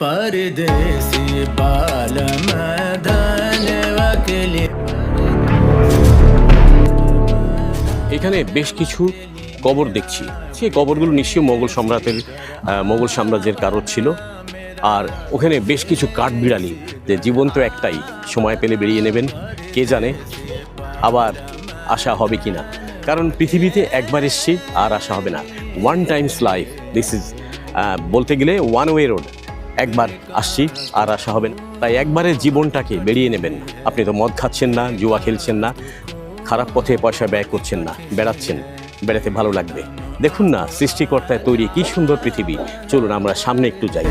परदेसी बालम धन वकली এখানে বেশ কিছু কবর দেখছি সেই কবরগুলো নিশ্চয়ই মোগল সম্রাটের আহ, মোগল সাম্রাজ্যের কারোর ছিল আর ওখানে বেশ কিছু কাঠ বিড়ালি যে জীবন তো একটাই সময় পেলে বেরিয়ে নেবেন কে জানে আবার আশা হবে কি না কারণ পৃথিবীতে একবার এসছি আর আশা হবে না one times life this is বলতে গেলে ওয়ান ওয়ে রোড একবার আসছি, আর আশা হবেন তাই একবারে জীবনটাকে বেরিয়ে নেবেন আপনি তো মদ খাচ্ছেন না, জুয়া খেলছেন না, খারাপ পথে পয়সা ব্যয় করছেন না, বেড়াচ্ছেন, বেড়াতে ভালো লাগবে। দেখুন না, সৃষ্টিকর্তায় তৈরি কি সুন্দর পৃথিবী। চলুন আমরা সামনে একটু যাই।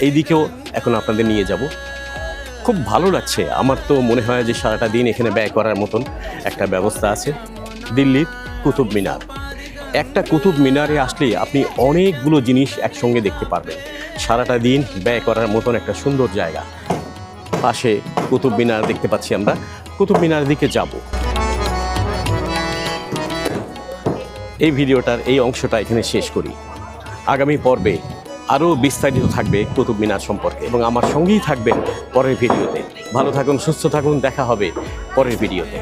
এইদিকেও এখন আপনাদের নিয়ে যাব। খুব ভালো লাগছে। আমার তো মনে হয় যে সারাটা দিন এখানে ব্যয় করার মতন একটা ব্যবস্থা আছে। দিল্লির কুতুব মিনার। একটা কুতুব মিনারে আসলে আপনি অনেকগুলো জিনিস একসঙ্গে দেখতে পারবেন। সারাটা দিন ব্যয় করার মতন একটা সুন্দর জায়গা। পাশে কুতুব মিনার দেখতে পাচ্ছি আমরা। কুতুব মিনার দিকে যাব। এই ভিডিওটার এই অংশটা এখানে শেষ করি। আগামী পর্বে আরও বিস্তারিত থাকবে কুতুব মিনার সম্পর্কে এবং আমার সঙ্গেই থাকবেন পরের ভিডিওতে। ভালো থাকুন, সুস্থ থাকুন, দেখা হবে পরের ভিডিওতে।